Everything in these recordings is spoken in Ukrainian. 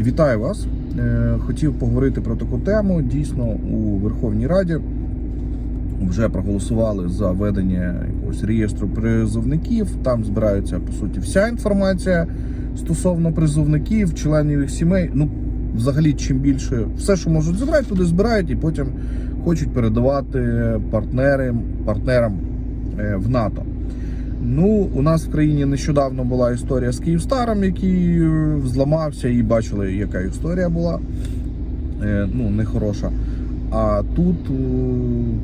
Вітаю вас. Е, Хотів поговорити про таку тему. Дійсно, у Верховній Раді вже проголосували за ведення якогось реєстру призовників. Там збирається по суті вся інформація стосовно призовників, членів їх сімей. Ну, взагалі, чим більше все, що можуть збирати, туди збирають і потім хочуть передавати партнерам, партнерам е, в НАТО. Ну, у нас в країні нещодавно була історія з Київстаром, який е, зламався, і бачили, яка історія була. Е, Ну, нехороша. А тут е,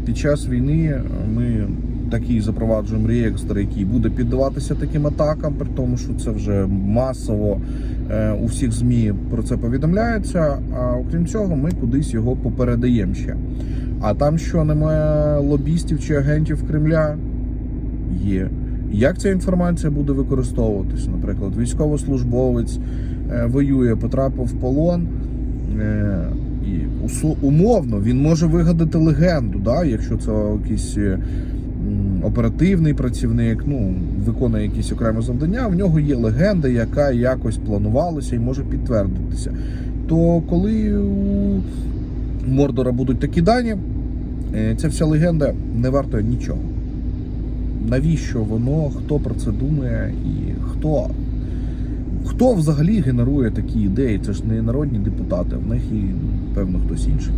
під час війни ми такий запроваджуємо реєстр, який буде піддаватися таким атакам, при тому, що це вже масово у всіх ЗМІ про це повідомляється. А окрім цього, ми кудись його попередаємо ще. А там що немає лобістів чи агентів Кремля? Є. Як ця інформація буде використовуватися? Наприклад, військовослужбовець е, воює, потрапив в полон. Е, і умовно він може вигадати легенду, да? якщо це якийсь е, оперативний працівник, ну, виконує якісь окреме завдання, в нього є легенда, яка якось планувалася і може підтвердитися. То коли у Мордора будуть такі дані, ця вся легенда не варта нічого навіщо воно, хто про це думає і хто. Хто взагалі генерує такі ідеї? Це ж не народні депутати, в них і, певно, хтось інший.